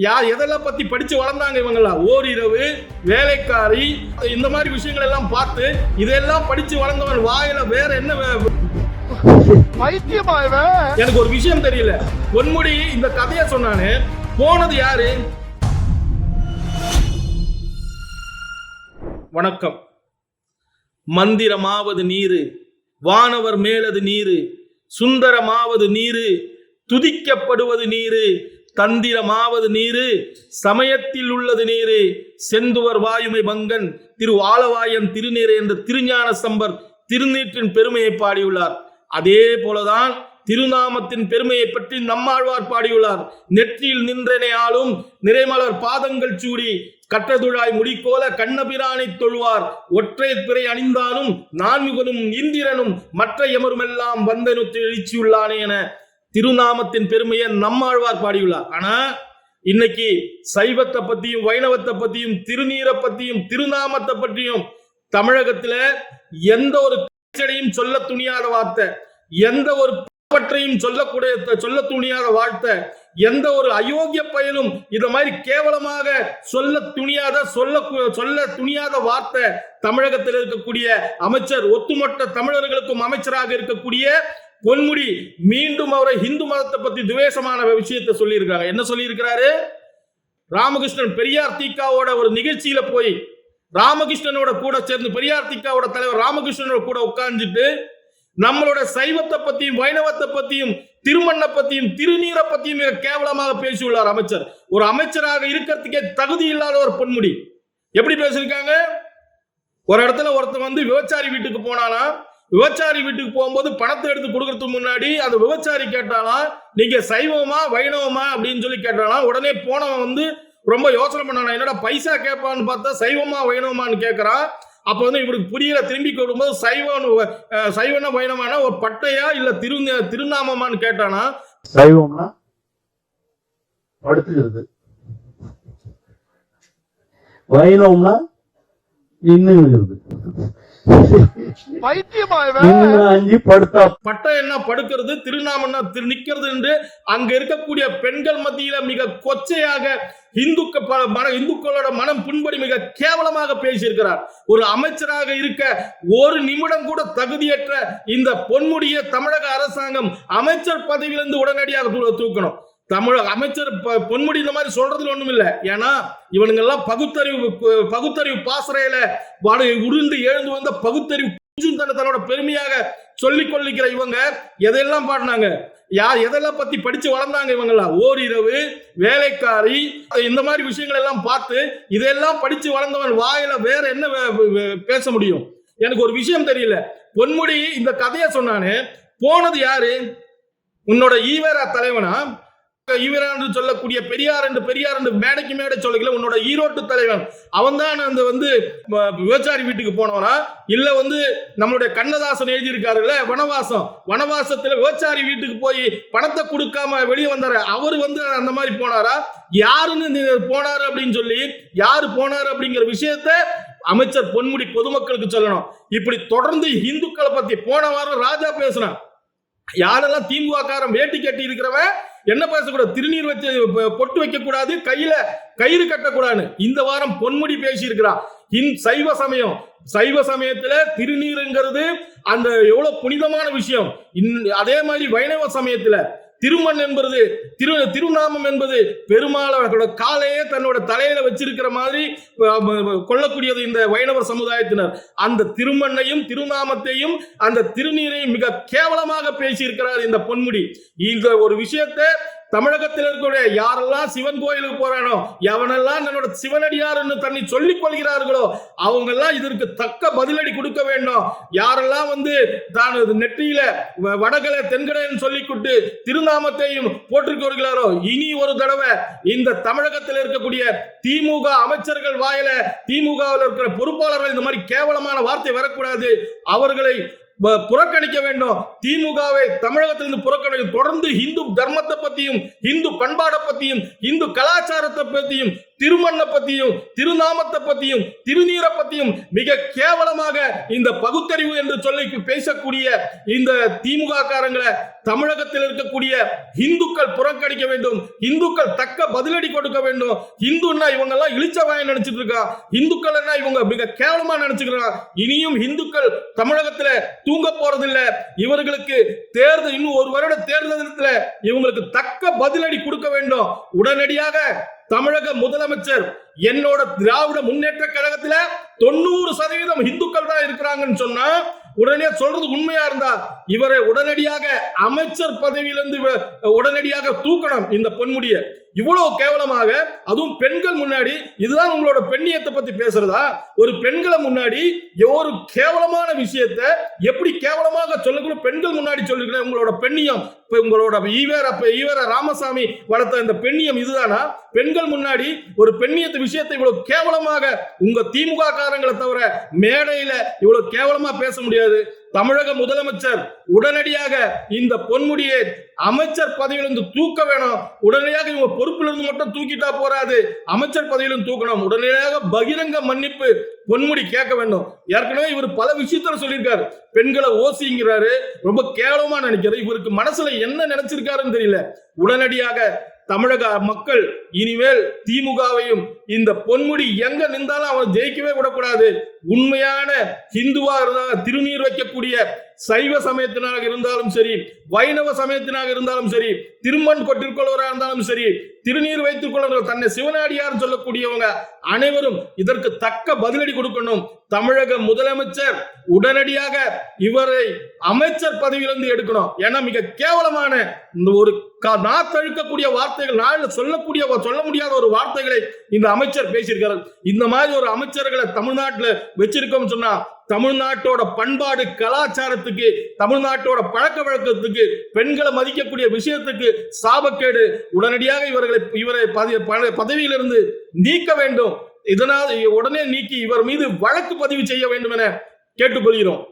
யார் எதெல்லாம் பத்தி படிச்சு வளர்ந்தாங்க இவங்கெல்லாம்? ஓரிரவு வேலைக்காரி இந்த மாதிரி விஷயங்கள் எல்லாம் பார்த்து இதெல்லாம் படிச்சு வளர்ந்தவன் வாயில வேற என்ன எனக்கு ஒரு விஷயம் தெரியல. பொன்முடி இந்த கதையை சொன்னானே போனது யாரு? வணக்கம். மந்திரமாவது நீரு வானவர் மேலது நீரு சுந்தரமாவது நீரு துதிக்கப்படுவது நீரு தந்திரமாவது நீரு சமயத்தில் உள்ளது நீரு. செந்துவர் வாயுமை பங்கன் திரு ஆலவாயம் திருநீர் என்ற திருஞான சம்பர் திருநீற்றின் பெருமையை பாடியுள்ளார். அதே போலதான் திருநாமத்தின் பெருமையை பற்றி நம்மாழ்வார் பாடியுள்ளார். நெற்றியில் நின்றனை ஆளும் நிறைமலர் பாதங்கள் சூடி கட்டதுழாய் முடிக்கோல கண்ணபிரானை தொழுவார். ஒற்றை பிறை அணிந்தாலும் நான்முகனும் இந்திரனும் மற்ற எமருமெல்லாம் வந்தனு எழுச்சியுள்ளானே என திருநாமத்தின் பெருமையை நம்மாழ்வார் பாடியுள்ளார். ஆனா இன்னைக்கு சைவத்தை பத்தியும் வைணவத்தை பத்தியும் திருநீரை பத்தியும் திருநாமத்தை பற்றியும் தமிழகத்துல எந்த ஒரு பிரச்சனையும் சொல்ல துணியாத வார்த்தை எந்த ஒரு பற்றையும் சொல்லக்கூடிய சொல்ல துணியாத வாழ்த்த எந்த ஒரு அயோக்கிய பயனும் இத மாதிரி கேவலமாக சொல்ல துணியாத சொல்ல சொல்ல துணியாத வார்த்தை தமிழகத்தில் இருக்கக்கூடிய அமைச்சர் ஒட்டுமொத்த தமிழர்களுக்கும் அமைச்சராக இருக்கக்கூடிய பொன்முடி மீண்டும் அவரை இந்து மதத்தை பத்தி துவேஷமான விஷயத்தை சொல்லியிருக்காங்க. என்ன சொல்லியிருக்கிறாரு? ராமகிருஷ்ணன் பெரியார் தீக்காவோட ஒரு நிகழ்ச்சியில போய் ராமகிருஷ்ணனோட கூட சேர்ந்து பெரியார் தீக்காவோட தலைவர் ராமகிருஷ்ணனோட கூட உட்கார்ந்துட்டு நம்மளோட சைவத்தை பத்தியும் வைணவத்தை பத்தியும் திருமண்ணை பத்தியும் திருநீரை பத்தியும் மிக கேவலமாக பேசியுள்ளார் அமைச்சர். ஒரு அமைச்சராக இருக்கிறதுக்கே தகுதி இல்லாத ஒரு பொன்முடி. எப்படி பேசியிருக்காங்க? ஒரு இடத்துல ஒருத்தன் வந்து விவச்சாரி வீட்டுக்கு போனானா விவச்சாரி வீட்டுக்கு போகும்போது பணத்தை எடுத்து கொடுக்கறதுக்கு முன்னாடி அந்த விவச்சாரி கேட்டாலாம் நீங்க சைவமா வைணவமா அப்படின்னு சொல்லி கேட்டாலாம் உடனே போனவன் வந்து ரொம்ப யோசனை பண்ணானா என்னடா பைசா கேட்பான்னு பார்த்தா சைவமா வைணவமான்னு கேட்கறான். அப்போ வந்து இவருக்கு புரியல. திரும்பி கொடுக்கும்போது சைவம் சைவன சைவனா ஒரு பட்டையா இல்ல திரு திருநாமமான்னு கேட்டானா? சைவம்னா படுத்துக்கிறது. வைணவம்னா நின்னுங்கிறது பைத்தியமா நின்னு அஞ்சு படுத்தா பட்டை என்ன படுக்கிறது? திருநாமன்னா திரு நிக்கிறது என்று அங்க இருக்கக்கூடிய பெண்கள் மத்தியில மிக கொச்சையாக இந்துக்க மன இந்துக்களோட மனம் புண்படி மிக கேவலமாக பேசியிருக்கிறார். ஒரு அமைச்சராக இருக்க ஒரு நிமிடம் கூட தகுதியற்ற இந்த பொன்முடிய தமிழக அரசாங்கம் அமைச்சர் பதவியிலிருந்து உடனடியாக தூக்கணும். தமிழக அமைச்சர் பொன்முடி இந்த மாதிரி சொல்றதுல ஒண்ணும் இல்லை. ஏன்னா இவனுங்க எல்லாம் பகுத்தறிவு பகுத்தறிவு பாசறையில வட உருண்டு எழுந்து வந்த பகுத்தறிவு தன்னோட பெருமையாக சொல்லிக் கொள்ளிக்கிற இவங்க எதையெல்லாம் பாடினாங்க? யார் எதெல்லாம் பத்தி படிச்சு வளர்ந்தாங்க இவங்கெல்லாம்? ஓரிரவு வேலைக்காரி இந்த மாதிரி விஷயங்கள் எல்லாம் பார்த்து இதெல்லாம் படிச்சு வளர்ந்தவன் வாயில வேற என்ன பேச முடியும்? எனக்கு ஒரு விஷயம் தெரியல. பொன்முடி இந்த கதையை சொன்னானே போனது யாரு? உன்னோட ஈவேரா தலைவனா? ஈவேரா என்று சொல்லக்கூடிய பெரியார் என்று பெரியார் என்று மேடைக்கு மேடை சொல்லல உன்னோட ஈரோட்டு தலைவன். அவன் தான் அந்த வந்து விபச்சாரி வீட்டுக்கு போனவனா? இல்ல வந்து நம்மளுடைய கண்ணதாசன் எழுதியிருக்காருல்ல வனவாசம். வனவாசத்துல விபச்சாரி வீட்டுக்கு போய் பணத்தை கொடுக்காம வெளியே வந்தாரு. அவரு வந்து அந்த மாதிரி போனாரா? யாருன்னு போனாரு அப்படின்னு சொல்லி யாரு போனாரு அப்படிங்கிற விஷயத்த அமைச்சர் பொன்முடி பொதுமக்களுக்கு சொல்லணும். இப்படி தொடர்ந்து இந்துக்களை பத்தி போன வாரம் ராஜா பேசினான். யாரெல்லாம் திமுக வேட்டி கட்டி இருக்கிறவன் என்ன பேசக்கூடாது? திருநீர் வச்சு பொட்டு வைக்கக்கூடாது கையில கயிறு கட்டக்கூடாது இந்த வாரம் பொன்முடி பேசியிருக்கிறான் இன் சைவ சமயம். சைவ சமயத்துல திருநீருங்கிறது அந்த எவ்வளவு புனிதமான விஷயம். இன்- அதே மாதிரி வைணவ சமயத்துல திருமண் என்பது திரு திருநாமம் என்பது பெருமாளோட காலையே தன்னோட தலையில வச்சிருக்கிற மாதிரி கொள்ளக்கூடியது இந்த வைணவர் சமுதாயத்தினர். அந்த திருமண்ணையும் திருநாமத்தையும் அந்த திருநீரையும் மிக கேவலமாக பேசியிருக்கிறார் இந்த பொன்முடி. இந்த ஒரு விஷயத்தை தமிழகத்தில் இருக்கக்கூடிய யாரெல்லாம் சிவன் கோயிலுக்கு போறானோ எவனெல்லாம் தன்னோட சிவனடியார்னு தன்னை சொல்லிக் கொள்கிறார்களோ அவங்க எல்லாம் இதற்கு தக்க பதிலடி கொடுக்க வேண்டும். யாரெல்லாம் வந்து தான் நெற்றியில வடகலை தென்கடைன்னு சொல்லிக்கிட்டு திருநாமத்தையும் போட்டிருக்கிறார்களோ இனி ஒரு தடவை இந்த தமிழகத்தில் இருக்கக்கூடிய திமுக அமைச்சர்கள் வாயில திமுகவில் இருக்கிற பொறுப்பாளர்கள் இந்த மாதிரி கேவலமான வார்த்தை வரக்கூடாது. அவர்களை புறக்கணிக்க வேண்டும். திமுகவை தமிழகத்திலிருந்து புறக்கணிக்க தொடர்ந்து இந்து தர்மத்தை பத்தியும் இந்து பண்பாடை பத்தியும் இந்து கலாச்சாரத்தை பத்தியும் திருமண்ணை பத்தியும் திருநாமத்தை பத்தியும் திருநீரை பத்தியும் மிக கேவலமாக இந்த பகுத்தறிவு என்று சொல்லி பேசக்கூடிய இந்த திமுக காரங்களை தமிழகத்தில் இருக்கக்கூடிய இந்துக்கள் புறக்கணிக்க வேண்டும் இந்துக்கள் தக்க பதிலடி கொடுக்க வேண்டும். இந்துன்னா இவங்க எல்லாம் இழிச்சவாய நினைச்சிட்டு இருக்கா? இந்துக்கள் என்ன இவங்க மிக கேவலமா நினைச்சுக்கிறாங்க. இனியும் இந்துக்கள் தமிழகத்துல தூங்க போறதில்ல. இவர்களுக்கு தேர்தல் இன்னும் ஒரு வருட தேர்தலத்துல இவங்களுக்கு தக்க பதிலடி கொடுக்க வேண்டும். உடனடியாக தமிழக முதலமைச்சர் என்னோட திராவிட முன்னேற்ற கழகத்துல தொண்ணூறு சதவீதம் இந்துக்கள் தான் இருக்கிறாங்கன்னு சொன்னா உடனே சொல்றது உண்மையா இருந்தா இவரை உடனடியாக அமைச்சர் பதவியிலிருந்து உடனடியாக தூக்கணும் இந்த பொன்முடிய. இவ்வளவு கேவலமாக அதுவும் பெண்கள் முன்னாடி இதுதான் உங்களோட பெண்ணியத்தை பத்தி பேசுறதா? ஒரு பெண்களை முன்னாடி ஒரு கேவலமான விஷயத்த எப்படி கேவலமாக சொல்லக்கூட பெண்கள் முன்னாடி சொல்லுகிற உங்களோட பெண்ணியம் இப்ப உங்களோட ஈவேர ஈவேர ராமசாமி வளர்த்த இந்த பெண்ணியம் இதுதானா? பெண்கள் முன்னாடி ஒரு பெண்ணியத்து விஷயத்தை இவ்வளவு கேவலமாக உங்க திமுக காரங்களை தவிர மேடையில இவ்வளவு கேவலமா பேச முடியாது. தமிழக முதலமைச்சர் உடனடியாக இந்த பொன்முடியை அமைச்சர் பதவியிலிருந்து தூக்க வேணும். உடனடியாக இவங்க பொறுப்பிலிருந்து மட்டும் தூக்கிட்டா போறாது. அமைச்சர் பதவியிலும் தூக்கணும். உடனடியாக பகிரங்க மன்னிப்பு பொன்முடி கேட்க வேண்டும். ஏற்கனவே இவர் பல விஷயத்துல சொல்லியிருக்காரு. பெண்களை ஓசிங்கிறாரு. ரொம்ப கேவலமா நினைக்கிறாரு. இவருக்கு மனசுல என்ன நினைச்சிருக்காருன்னு தெரியல. உடனடியாக தமிழக மக்கள் இனிமேல் திமுகவையும் இந்த பொன்முடி எங்க நின்றாலும் அவன் ஜெயிக்கவே விடக்கூடாது. உண்மையான ஹிந்துவா இருந்தாலும் திருநீர் வைக்கக்கூடிய சைவ சமயத்தினாக இருந்தாலும் சரி வைணவ சமயத்தினாக இருந்தாலும் சரி திருமண் கொட்டிற்கொள்வராக இருந்தாலும் சரி திருநீர் வைத்துக் கொள்ளுகிற தன்னை சிவனாடியார் சொல்லக்கூடியவங்க அனைவரும் இதற்கு தக்க பதிலடி கொடுக்கணும். தமிழக முதலமைச்சர் உடனடியாக இவரை அமைச்சர் பதவியிலிருந்து எடுக்கணும். ஏன்னா மிக கேவலமான இந்த ஒரு நாத்தழுக்கக்கூடிய வார்த்தைகள் நாளில் சொல்லக்கூடிய சொல்ல முடியாத ஒரு வார்த்தைகளை இந்த அமைச்சர் பேசியிருக்கிறார். இந்த மாதிரி ஒரு அமைச்சர்களை தமிழ்நாட்டில் வச்சிருக்கோம் சொன்னா தமிழ்நாட்டோட பண்பாடு கலாச்சாரத்துக்கு தமிழ்நாட்டோட பழக்க வழக்கத்துக்கு பெண்களை மதிக்கக்கூடிய விஷயத்துக்கு சாபக்கேடு உடனடியாக இவர்களை இவரை பதவியிலிருந்து நீக்க வேண்டும். இதனால் உடனே நீக்கி இவர் மீது வழக்கு பதிவு செய்ய வேண்டும் என கேட்டுக்கொள்கிறோம்.